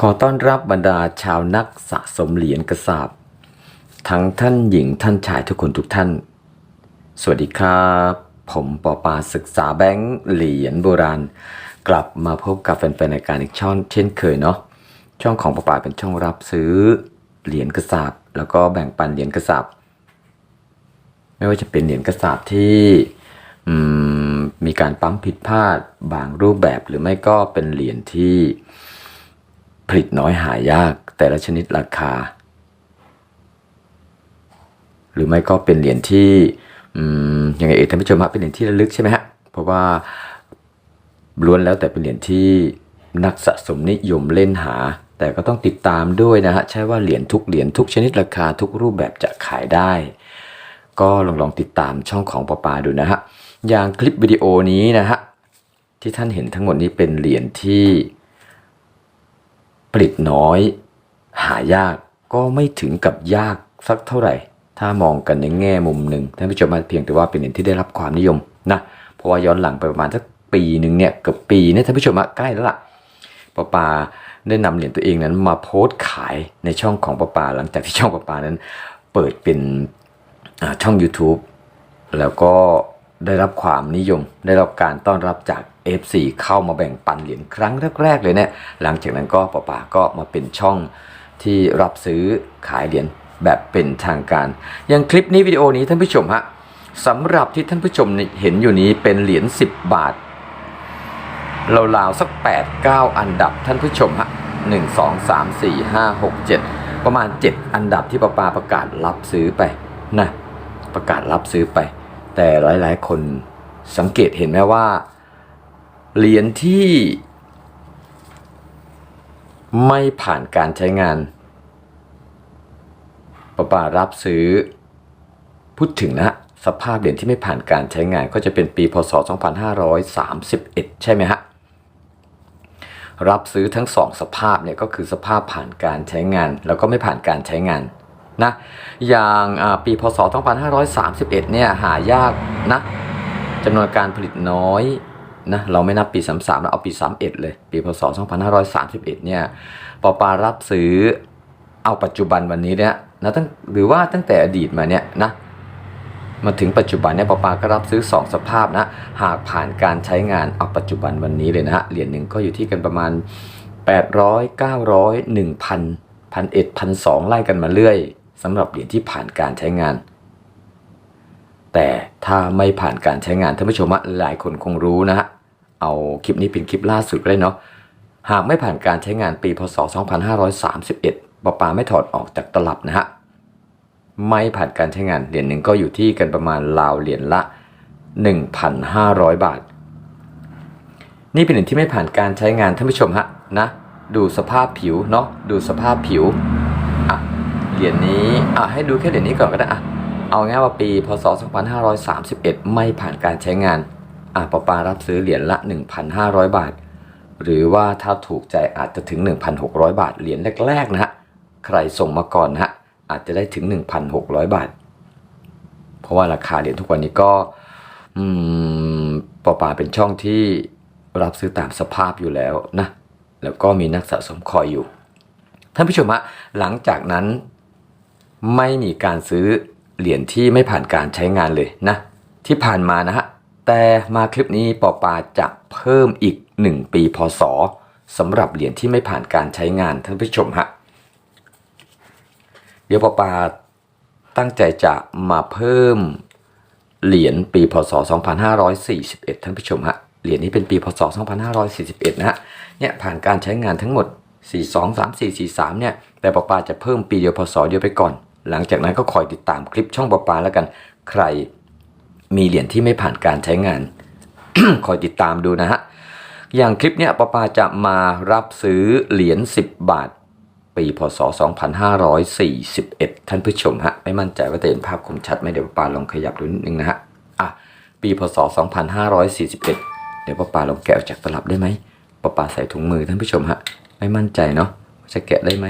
ขอต้อนรับบรรดาชาวนักสะสมเหรียญกระสาบทั้งท่านหญิงท่านชายทุกคนทุกท่าน สวัสดีครับ ผมปอปาศึกษาแบงค์เหรียญโบราณ กลับมาพบกับแฟนๆรายการอีกช่องเช่นเคยเนาะช่องของปอปาเป็นช่องรับซื้อเหรียญกระสาบแล้วก็แบ่งปันเหรียญกระสาบไม่ว่าจะเป็นเหรียญกระสาบที่มมีการปั๊มผิดพลาดบางรูปแบบหรือไม่ก็เป็นเหรียญที่ ผลิตน้อยหายากแต่ละชนิดราคา หรือไม่ก็เป็นเหรียญที่อยังไงเอกท่านผู้ชมฮะเป็นเหรียญที่ระลึกใช่ไหมฮะเพราะว่าล้วนแล้วแต่เป็นเหรียญที่นักสะสมนิยมเล่นหา แต่ก็ต้องติดตามด้วยนะฮะใช่ว่าเหรียญทุกเหรียญทุกชนิดราคาทุกรูปแบบจะขายได้ ก็ลองลองติดตามช่องของปอปาดูนะฮะอย่างคลิปวิดีโอนี้นะฮะที่ท่านเห็นทั้งหมดนี้เป็นเหรียญที่ ผลิตน้อย หายากก็ไม่ถึงกับยากสักเท่าไหร่ ถ้ามองกันในแง่มุมหนึ่งท่านผู้ชมมาเพียงแต่ว่าเป็นเหรียญที่ได้รับความนิยมนะเพราะว่าย้อนหลังไปประมาณสักปีหนึ่งเนี่ยเกือบปีเนี่ยท่านผู้ชมมาใกล้แล้วล่ะปอปาได้นำเหรียญตัวเองนั้นมาโพสต์ขายในช่องของปอปาหลังจากที่ช่องปอปานั้น เปิดเป็นช่อง YouTube แล้วก็ ได้รับความนิยม ได้รับการต้อนรับจาก FC เข้ามาแบ่งปันเหรียญครั้งแรกๆเลยเนี่ยหลังจากนั้นก็ปอปาก็มาเป็นช่องที่รับซื้อขายเหรียญแบบเป็นทางการ อย่างคลิปนี้วิดีโอนี้ท่านผู้ชมฮะสำหรับที่ท่านผู้ชมเห็นอยู่นี้เป็นเหรียญ10 บาทราวๆสัก 8 9 อันดับท่านผู้ชมฮะ1 2 3 4 5 6 7 ประมาณ 7 อันดับที่ปาปาประกาศรับซื้อไปนะประกาศรับซื้อไป แต่หลายๆ คนสังเกตเห็นไหมว่า เหรียญที่ไม่ผ่านการใช้งานปาปารับซื้อ พูดถึงนะสภาพเหรียญที่ไม่ผ่านการใช้งานก็จะเป็นปีพศ 2531 ใช่ไหมฮะ รับซื้อทั้งสองสภาพเนี่ยก็คือสภาพผ่านการใช้งาน แล้วก็ไม่ผ่านการใช้งาน นะอย่างปีพศ 2531 เนี่ยหายากนะจำนวนการผลิตน้อยนะเราไม่นับปี 33เราเอาปี 31 เลย ปีพศ 2531 เนี่ยปปารับซื้อเอาปัจจุบันวันนี้เนี่ยนะตั้งหรือว่าตั้งแต่อดีตมาเนี่ยนะมาถึงปัจจุบันเนี่ยปปาก็รับซื้อ 2 สภาพนะหากผ่านการใช้งานเอาปัจจุบันวันนี้เลยนะฮะเหรียญหนึ่งก็อยู่ที่กันประมาณ 800 900 1,000 1,100 1,200ไล่กันมาเรื่อย สำหรับเหรียญที่ผ่านการใช้งาน แต่ถ้าไม่ผ่านการใช้งานท่านผู้ชมหลายคนคงรู้นะฮะเอาคลิปนี้เป็นคลิปล่าสุดก็เลยเนาะหากไม่ผ่านการใช้งานปีพศ 2531ปอปาไม่ถอดออกจากตลับนะฮะไม่ผ่านการใช้งานเหรียญหนึ่งก็อยู่ที่กันประมาณราวเหรียญละ 1,500 บาท นี่เป็นเหรียญที่ไม่ผ่านการใช้งานท่านผู้ชมฮะนะดูสภาพผิวเนาะดูสภาพผิว เหรียญนี้อะให้ดูแค่เหรียญนี้ก่อนก็ได้อะเอาง่ายว่าปีพศ 2531 ไม่ผ่านการใช้งานอะปปารับซื้อเหรียญละ 1,500 บาท หรือว่าถ้าถูกใจอาจจะถึง 1,600 บาท เหรียญแรกๆนะฮะใครส่งมาก่อนนะฮะอาจจะได้ถึง 1,600 บาท เพราะว่าราคาเหรียญทุกวันนี้ก็อืมปปาเป็นช่องที่รับซื้อตามสภาพอยู่แล้วนะแล้วก็มีนักสะสมคอยอยู่ท่านผู้ชมฮะหลังจากนั้น ไม่มีการซื้อเหรียญที่ไม่ผ่านการใช้งานเลยนะ ที่ผ่านมานะฮะ แต่มาคลิปนี้ปอปาจะเพิ่มอีก 1 ปีพศสำหรับเหรียญที่ไม่ผ่านการใช้งานท่านผู้ชมฮะ เดี๋ยวปอปาตั้งใจจะมาเพิ่มเหรียญปีพศ 2541 ท่านผู้ชมฮะ เหรียญนี้เป็นปีพศ 2541 นะฮะ เนี่ยผ่านการใช้งานทั้งหมด 42 34 43 เนี่ย แต่ปอปาจะเพิ่มปีเดียวพศเดียวไปก่อน หลังจากนั้นก็คอยติดตามคลิปช่องปอปาแล้วกัน ใครมีเหรียญที่ไม่ผ่านการใช้งาน คอยติดตามดูนะฮะ อย่างคลิปเนี้ยปอปาจะมารับซื้อเหรียญ10 บาท ปีพศ 2541 ท่านผู้ชมฮะ ไม่มั่นใจว่าจะเห็นภาพคมชัดไหมเดี๋ยวป้าลองขยับดูนิดนึงนะฮะ อะ ปีพศ 2541 เดี๋ยวป้าปาลองแกะออกจากตลับได้ไหมป้าปาใส่ถุงมือท่านผู้ชมฮะ ไม่มั่นใจเนาะจะแกะได้ไหม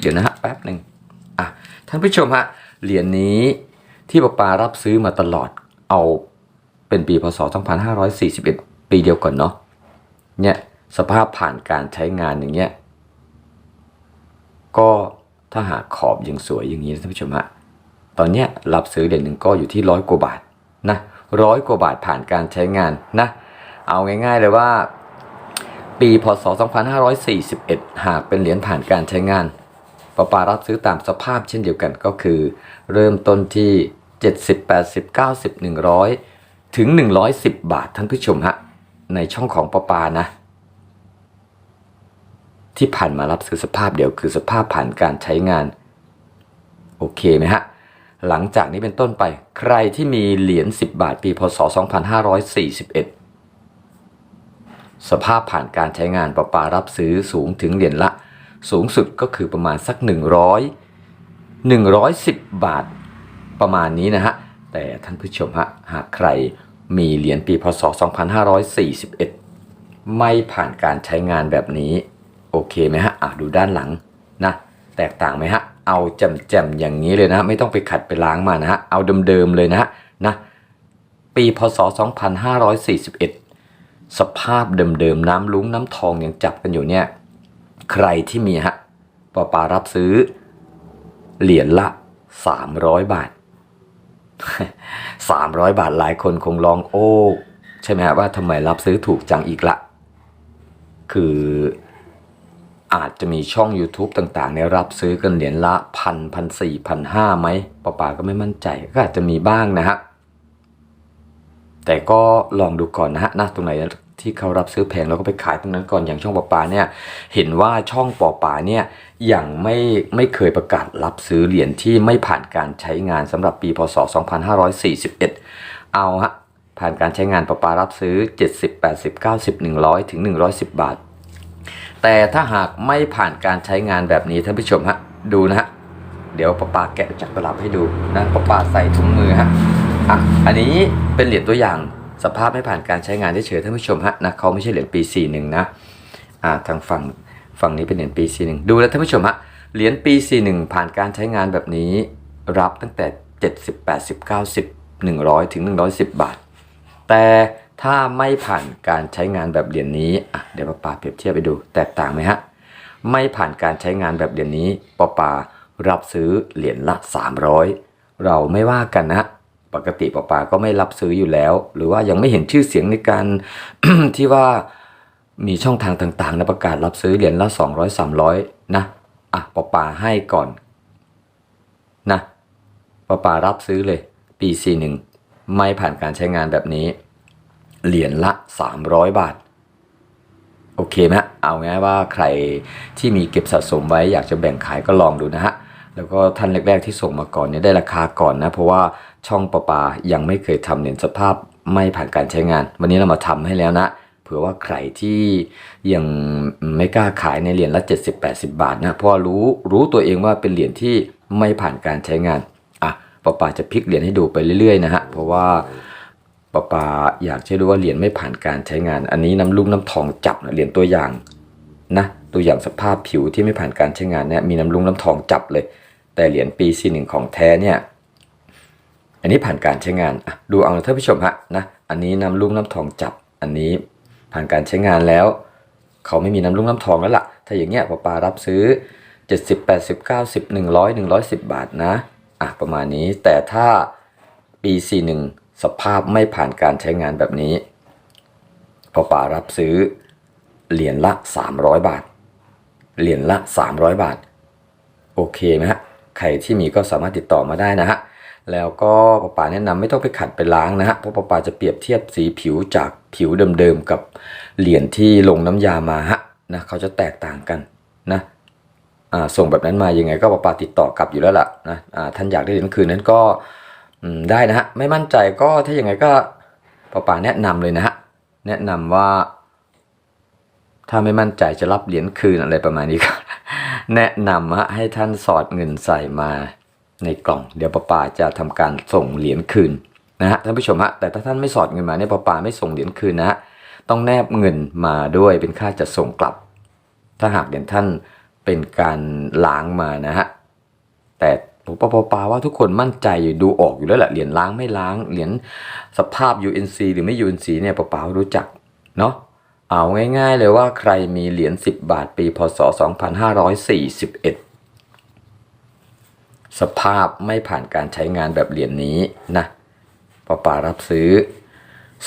เดี๋ยวนะฮะแป๊บหนึ่งอะท่านผู้ชมฮะเหรียญนี้ที่ปปารับซื้อมาตลอดเอาเป็นปีพศ 2541 ปีเดียวก่อนเนาะเนี่ยสภาพผ่านการใช้งานอย่างเงี้ยก็ถ้าหากขอบยังสวยอย่างนี้ท่านผู้ชมฮะตอนเนี้ยรับซื้อเหรียญหนึ่งก็อยู่ที่ร้อยกว่าบาทนะร้อยกว่าบาทผ่านการใช้งานนะเอาง่ายๆเลยว่า ปีพศ 2541 หากเป็นเหรียญผ่านการใช้งานประปารับซื้อตามสภาพเช่นเดียวกันก็คือ เริ่มต้นที่ 70 80 90 100 ถึง 110 บาทท่านผู้ชมฮะ ในช่องของประปานะ ที่ผ่านมารับซื้อสภาพเดียวคือสภาพผ่านการใช้งาน โอเคไหมฮะ หลังจากนี้เป็นต้นไปใครที่มีเหรียญ 10 บาท ปีพศ 2541 สภาพผ่านการใช้งานประปารับซื้อสูงถึงเหรียญละ สูงสุดก็คือประมาณสัก 100 110 บาทประมาณนี้นะฮะ แต่ท่านผู้ชมฮะ หากใครมีเหรียญปีพศ 2541 ไม่ผ่านการใช้งานแบบนี้ โอเคไหมฮะ อะดูด้านหลังนะ แตกต่างไหมฮะ เอาแจ่มๆอย่างนี้เลยนะ ไม่ต้องไปขัดไปล้างมานะฮะ เอาเดิมๆเลยนะฮะนะ ปีพศ 2541 สภาพเดิมๆ น้ำลุ้งน้ำทองยังจับกันอยู่เนี่ย ใครที่มีฮะปอปารับซื้อ เหรียญละ 300 บาท 300 บาทหลายคนคงลองโอ้ใช่ไหมฮะว่าทำไมรับซื้อถูกจังอีกละ คืออาจจะมีช่อง YouTube ต่างๆเนี่ยรับซื้อกันเหรียญละพันพันสี่พันห้าไหมปอปาก็ไม่มั่นใจก็อาจจะมีบ้างนะฮะแต่ก็ลองดูก่อนนะฮะนะตรงไหน ที่เขารับซื้อแพงเราก็ไปขายตรงนั้นก่อนอย่างช่องปอปาเนี่ยเห็นว่าช่องปอปาเนี่ยยังไม่ไม่เคยประกาศรับซื้อเหรียญที่ไม่ผ่านการใช้งานสำหรับปีพศ 2541 เอาฮะผ่านการใช้งานปอปารับซื้อ 70 80 90 100 ถึง 110 บาท แต่ถ้าหากไม่ผ่านการใช้งานแบบนี้ท่านผู้ชมฮะดูนะฮะเดี๋ยวปอปาแกะจากตลับให้ดูนะปอปาใส่ถุงมือฮะอะอันนี้เป็นเหรียญตัวอย่าง สภาพไม่ผ่านการใช้งานเฉยๆท่านผู้ชมฮะนะเขาไม่ใช่เหรียญปี 41 นะอ่าทางฝั่งฝั่งนี้เป็นเหรียญปี 41 ดูแล้วท่านผู้ชมฮะเหรียญปี 41 ผ่านการใช้งานแบบนี้ รับตั้งแต่ 70 80 90 100 ถึง 110 บาท แต่ถ้าไม่ผ่านการใช้งานแบบเหรียญนี้อะเดี๋ยวป้าปาเปรียบเทียบไปดูแตกต่างไหมฮะไม่ผ่านการใช้งานแบบเหรียญนี้ปอปารับซื้อเหรียญละ 300 เราไม่ว่ากันนะ ปกติปอปาก็ไม่รับซื้ออยู่แล้ว หรือว่ายังไม่เห็นชื่อเสียงในการที่ว่ามีช่องทางต่างๆนะประกาศรับซื้อเหรียญละ 200 300 นะอะปอปาให้ก่อนนะปปารับซื้อเลย ปี 41 ไม่ผ่านการใช้งานแบบนี้ เหรียญละ 300 บาท โอเคไหมเอาง่ายว่าใครที่มีเก็บสะสมไว้อยากจะแบ่งขายก็ลองดูนะฮะ แล้วก็ท่านแรกๆที่ส่งมาก่อนเนี่ยได้ราคาก่อนนะ เพราะว่าช่องประปายังไม่เคยทำเหรียญสภาพไม่ผ่านการใช้งาน วันนี้เรามาทำให้แล้วนะเผื่อว่าใครที่ยังไม่กล้าขายในเหรียญละ 70-80 บาทนะเพราะรู้รู้ตัวเองว่าเป็นเหรียญที่ไม่ผ่านการใช้งานอะประปาจะพลิกเหรียญให้ดูไปเรื่อยๆนะฮะเพราะว่าปาปาอยากจะรู้ว่าเหรียญไม่ผ่านการใช้งาน อันนี้น้ำลุ่มน้ำทองจับนะเหรียญตัวอย่างนะตัวอย่างสภาพผิวที่ไม่ผ่านการใช้งานเนี่ยมีน้ำลุ่มน้ำทองจับเลย แต่เหรียญปีซีหนึ่งของแท้เนี่ยอันนี้ผ่านการใช้งานดูเอาท่านผู้ชมฮะนะอันนี้น้ำลุ่มน้ำทองจับอันนี้ผ่านการใช้งานแล้ว เขาไม่มีน้ำลุ่มน้ำทองแล้วล่ะ ถ้าอย่างเงี้ยปปารับซื้อ 70 80 90 100 110 บาทนะอะประมาณนี้แต่ถ้าปี41สภาพไม่ผ่านการใช้งานแบบนี้พอปารับซื้อเหรียญละ 300 บาทเหรียญละ 300 บาท โอเคไหมฮะ ใครที่มีก็สามารถติดต่อมาได้นะฮะแล้วก็ป้าป่าแนะนำไม่ต้องไปขัดไปล้างนะฮะเพราะป้าป่าจะเปรียบเทียบสีผิวจากผิวเดิมๆกับเหรียญที่ลงน้ำยามาฮะนะเขาจะแตกต่างกันนะอ่าส่งแบบนั้นมายังไงก็ปาปาติดต่อกลับอยู่แล้วล่ะนะอ่าท่านอยากได้เหรียญคืนนั้นก็ได้นะฮะไม่มั่นใจก็ถ้าอย่างไงก็ปาปาแนะนำเลยนะฮะแนะนำว่า ถ้าไม่มั่นใจจะรับเหรียญคืนอะไรประมาณนี้ก็ แนะนำฮะให้ท่านสอดเงินใส่มาในกล่อง เดี๋ยวปาปาจะทำการส่งเหรียญคืนนะฮะท่านผู้ชมฮะแต่ถ้าท่านไม่สอดเงินมาเนี่ยปาปาไม่ส่งเหรียญคืนนะฮะต้องแนบเงินมาด้วยเป็นค่าจัดส่งกลับ ถ้าหากเหรียญท่านเป็นการล้างมานะฮะแต่ผมปปาปาว่าทุกคนมั่นใจอยู่ดูออกอยู่แล้วแหละเหรียญล้างไม่ล้างเหรียญสภาพ UNC หรือไม่ UNC เนี่ยปปารู้จักเนาะ เอาง่ายๆเลยว่าใครมีเหรียญ10 บาทปีพศ 2541 สภาพไม่ผ่านการใช้งานแบบเหรียญนี้นะปอปารับซื้อ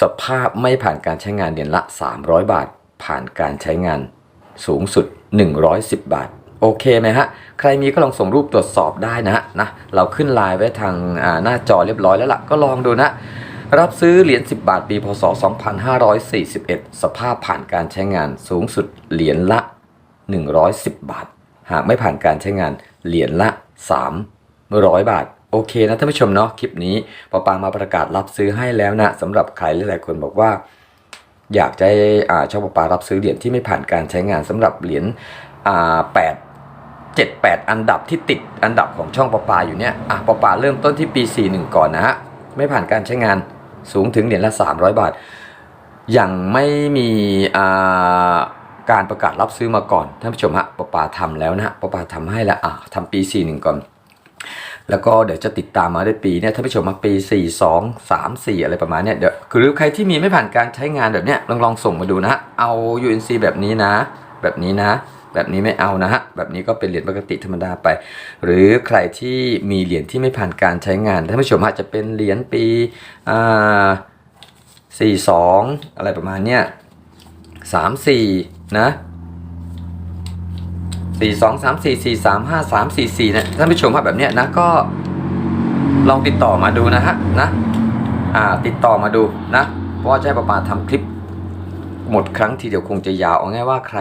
สภาพไม่ผ่านการใช้งานเหรียญละ 300 บาท ผ่านการใช้งานสูงสุด 110 บาท โอเคไหมฮะ ใครมีก็ลองส่งรูปตรวจสอบได้นะฮะนะเราขึ้นไลน์ไว้ทางหน้าจอเรียบร้อยแล้วล่ะก็ลองดูนะ รับซื้อเหรียญ 10 บาท ปี พศ 2541 สภาพผ่านการใช้งานสูงสุดเหรียญละ 110 บาท หากไม่ผ่านการใช้งานเหรียญละ 300 บาท โอเคนะท่านผู้ชมเนาะคลิปนี้ปอปางมาประกาศรับซื้อให้แล้วนะสำหรับใครหลายๆคนบอกว่า อยากจะให้อ่าช่องปอปารับซื้อเหรียญที่ไม่ผ่านการใช้งานสำหรับเหรียญอ่าแปดเจ็ดแปดอันดับที่ติดอันดับของช่องปอปาอยู่เนี่ยอะปอปาเริ่มต้นที่ปี 41 ก่อนนะฮะไม่ผ่านการใช้งาน สูงถึงเหรียญละ 300 บาทยังไม่มีอ่าการประกาศรับซื้อมาก่อนท่านผู้ชมฮะปอปาทำแล้วนะฮะปปาทำให้แล้วอะทำปี 41 ก่อนแล้วก็เดี๋ยวจะติดตามมาด้วยปีเนี่ยท่านผู้ชมมาปี 4 2 3 4 อะไรประมาณเนี้ยเดี๋ยวหรือใครที่มีไม่ผ่านการใช้งานแบบเนี้ยลองลองส่งมาดูนะฮะเอา UNC แบบนี้นะ แบบนี้นะ แบบนี้ไม่เอานะฮะ แบบนี้ก็เป็นเหรียญปกติธรรมดาไป หรือใครที่มีเหรียญที่ไม่ผ่านการใช้งานท่านผู้ชมอาจจะเป็นเหรียญปีอ่า42อะไรประมาณเนี้ย34นะสี่สองสามสี่สี่สามห้าสามสี่สี่เนี่ยท่านผู้ชมครับแบบเนี้ยนะก็ลองติดต่อมาดูนะฮะนะ อ่าติดต่อมาดูนะเพราะว่าจะให้ประปาทำคลิป หมดครั้งทีเดียวคงจะยาวเอาง่ายว่าใคร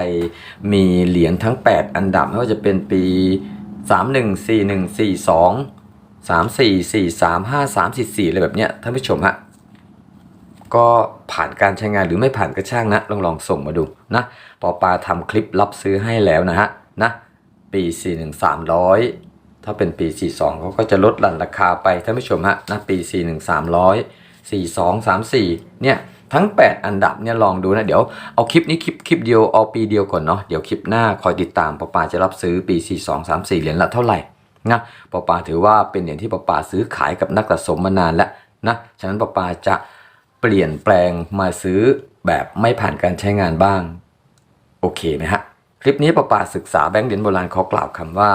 มีเหรียญทั้ง 8 อันดับไม่ว่าจะเป็นปี 3 1 4 1 4 2 3 4 4 3 5 3 4 4อะไรแบบเนี้ยท่านผู้ชมฮะก็ผ่านการใช้งานหรือไม่ผ่านก็ช่างนะ ลองลองส่งมาดูนะปอปาทำคลิปรับซื้อให้แล้วนะฮะนะปี 41 300 ถ้าเป็นปี 42เขาก็จะลดหลั่นราคาไปท่านผู้ชมฮะนะปี 41 300 42 34เนี่ย ทั้ง 8 อันดับเนี่ยลองดูนะ เดี๋ยวเอาคลิปนี้คลิปคลิปเดียวเอาปีเดียวก่อนเนาะเดี๋ยวคลิปหน้าคอยติดตามปอปาจะรับซื้อปี 42 34 เหรียญละเท่าไหร่นะปอปาถือว่าเป็นเหรียญที่ปอปาซื้อขายกับนักสะสมมานานแล้วนะฉะนั้นปอปาจะเปลี่ยนแปลงมาซื้อแบบไม่ผ่านการใช้งานบ้าง โอเคไหมฮะคลิปนี้ปอปาศึกษาแบงค์เหรียญโบราณขอกล่าวคำว่า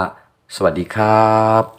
สวัสดีครับ